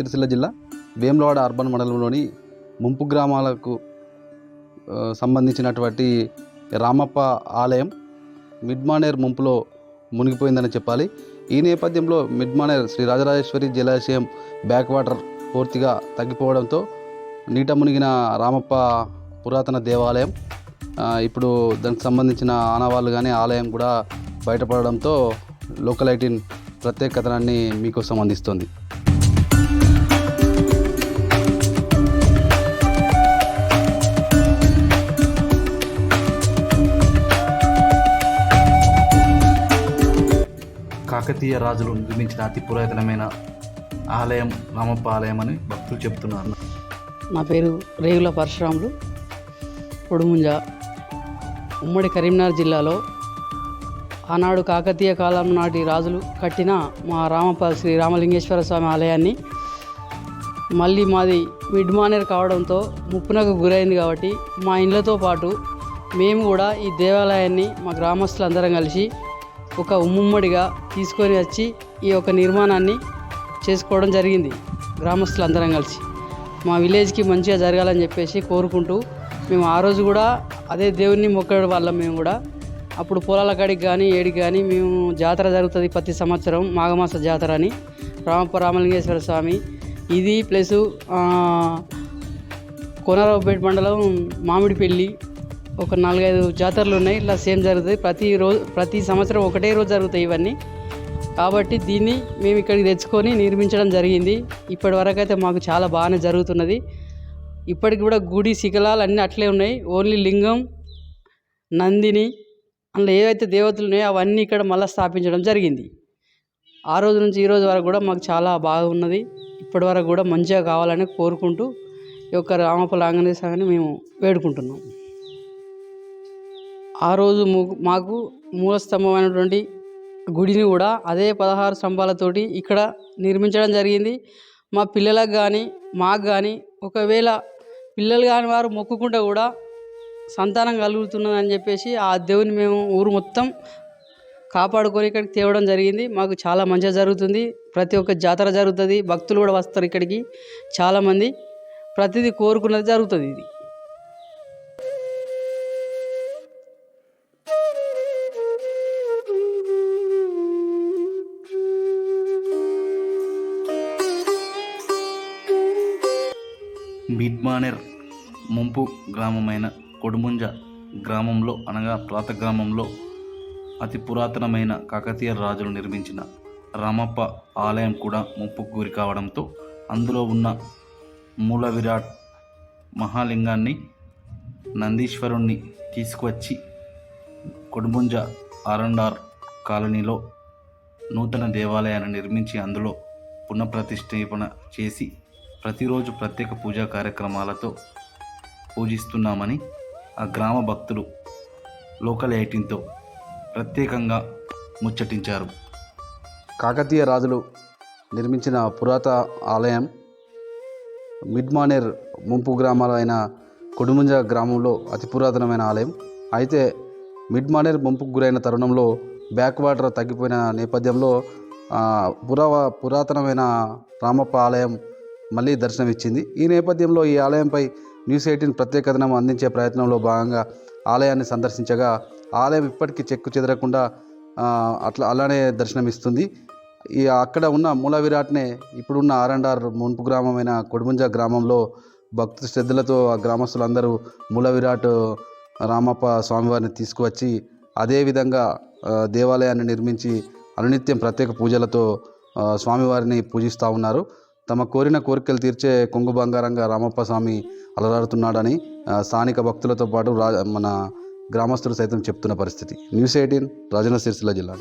సిరిసిల్ల జిల్లా వేములవాడ అర్బన్ మండలంలోని ముంపు గ్రామాలకు సంబంధించినటువంటి రామప్ప ఆలయం మిడ్మానేర్ ముంపులో మునిగిపోయిందని చెప్పాలి. ఈ నేపథ్యంలో మిడ్మానేర్ శ్రీ రాజరాజేశ్వరి జలాశయం బ్యాక్ వాటర్ పూర్తిగా తగ్గిపోవడంతో నీట మునిగిన రామప్ప పురాతన దేవాలయం ఇప్పుడు దానికి సంబంధించిన ఆనవాళ్ళు కానీ ఆలయం కూడా బయటపడడంతో లోకల్ ఐటీన్ ప్రత్యేక కథనాన్ని మీకోసం అందిస్తుంది. కాకతీయ రాజులు నిర్మించిన అతి పురాతనమైన ఆలయం రామప్ప ఆలయం అని భక్తులు చెబుతున్నారు. నా పేరు రేగుల పరశురాములు. పొడుముంజ ఉమ్మడి కరీంనగర్ జిల్లాలో ఆనాడు కాకతీయ కాలం నాటి రాజులు కట్టిన మా రామప్ప శ్రీ రామలింగేశ్వర స్వామి ఆలయాన్ని మళ్ళీ మాది మిడ్ మానేర్ కావడంతో ముప్పునకు గురైంది కాబట్టి మా ఇండ్లతో పాటు మేము కూడా ఈ దేవాలయాన్ని మా గ్రామస్తులందరం కలిసి ఒక ఉమ్మడిగా తీసుకొని వచ్చి ఈ యొక్క నిర్మాణాన్ని చేసుకోవడం జరిగింది. గ్రామస్తులందరం కలిసి. మా విలేజ్కి మంచిగా జరగాలని చెప్పేసి కోరుకుంటూ మేము ఆ రోజు కూడా అదే దేవుణ్ణి మొక్కడం వల్ల మేము కూడా అప్పుడు పొలాల కాడికి కానీ ఏడికి కానీ మేము జాతర జరుగుతుంది ప్రతి సంవత్సరం మాఘమాస జాతర అని. రామప్ప రామలింగేశ్వర స్వామి. ఇది ప్లస్ కోనరావుపేట మండలం మామిడిపల్లి ఒక నాలుగైదు జాతరలు ఉన్నాయి. ఇలా సేమ్ జరుగుతుంది ప్రతి రోజు ప్రతి సంవత్సరం ఒకటే రోజు జరుగుతాయి ఇవన్నీ. కాబట్టి దీన్ని మేము ఇక్కడికి తెచ్చుకొని నిర్మించడం జరిగింది. ఇప్పటి వరకు అయితే మాకు చాలా బాగానే జరుగుతున్నది. ఇప్పటికి కూడా గుడి శిఖలాలు అన్నీ అట్లే ఉన్నాయి. ఓన్లీ లింగం నందిని అందులో ఏవైతే దేవతలు ఉన్నాయో అవన్నీ ఇక్కడ మళ్ళీ స్థాపించడం జరిగింది. ఆ రోజు నుంచి ఈ రోజు వరకు కూడా మాకు చాలా బాగున్నది ఇప్పటి వరకు కూడా మంచిగా కావాలని కోరుకుంటూ ఈ యొక్క రామప్ప లాంగనేశ్వరాన్ని మేము వేడుకుంటున్నాం. ఆ రోజు మాకు మూలస్తంభమైనటువంటి గుడిని కూడా అదే పదహారు స్తంభాలతోటి ఇక్కడ నిర్మించడం జరిగింది. మా పిల్లలకు కానీ మాకు కానీ ఒకవేళ పిల్లలు కాని వారు మొక్కుకుంటే కూడా సంతానం కలుగుతున్నదని చెప్పేసి ఆ దేవుని మేము ఊరు మొత్తం కాపాడుకొని ఇక్కడికి తేవడం జరిగింది. మాకు చాలా మంచిగా జరుగుతుంది. ప్రతి ఒక్క జాతర జరుగుతుంది. భక్తులు కూడా వస్తారు ఇక్కడికి. చాలామంది ప్రతిదీ కోరుకున్నది జరుగుతుంది ఇది. బిడ్మానేర్ ముంపు గ్రామమైన కొడుముంజ గ్రామంలో అనగా ప్రాత గ్రామంలో అతి పురాతనమైన కాకతీయ రాజులు నిర్మించిన రామప్ప ఆలయం కూడా ముంపుకు గురి కావడంతో అందులో ఉన్న మూల విరాట్ మహాలింగాన్ని నందీశ్వరుణ్ణి తీసుకువచ్చి కొడుముంజ ఆరండార్ కాలనీలో నూతన దేవాలయాన్ని నిర్మించి అందులో పునఃప్రతిష్ఠాపన చేసి ప్రతిరోజు ప్రత్యేక పూజా కార్యక్రమాలతో పూజిస్తున్నామని ఆ గ్రామ భక్తులు లోకల్ ఎయిటీన్తో ప్రత్యేకంగా ముచ్చటించారు. కాకతీయ రాజులు నిర్మించిన పురాత ఆలయం మిడ్మానేర్ ముంపు గ్రామాలైన కొడుముంజ గ్రామంలో అతి పురాతనమైన ఆలయం. అయితే మిడ్మానేర్ ముంపుకు గురైన తరుణంలో బ్యాక్ వాటర్ తగ్గిపోయిన నేపథ్యంలో పురా పురావ పురాతనమైన రామప్ప ఆలయం మళ్ళీ దర్శనమిచ్చింది. ఈ నేపథ్యంలో ఈ ఆలయంపై న్యూస్ ఎయిటీన్ ప్రత్యేక కథనం అందించే ప్రయత్నంలో భాగంగా ఆలయాన్ని సందర్శించగా ఆలయం ఇప్పటికీ చెక్కు చెదరకుండా అట్లా అలానే దర్శనమిస్తుంది. ఈ అక్కడ ఉన్న మూల విరాట్నే ఇప్పుడున్న ఆర్ఎండ్ఆర్ మున్పు గ్రామమైన కొడుముంజ గ్రామంలో భక్తు శ్రద్ధలతో ఆ గ్రామస్తులందరూ మూల విరాట్ రామప్ప స్వామివారిని తీసుకువచ్చి అదేవిధంగా దేవాలయాన్ని నిర్మించి అనునిత్యం ప్రత్యేక పూజలతో స్వామివారిని పూజిస్తూ ఉన్నారు. తమ కోరిన కోరికలు తీర్చే కొంగు బంగారంగా రామప్ప స్వామి అలరాడుతున్నాడని స్థానిక భక్తులతో పాటు రా మన గ్రామస్తులు సైతం చెప్తున్న పరిస్థితి. న్యూస్ ఎయిటీన్ రాజన్న సిరిసిల్ల జిల్లా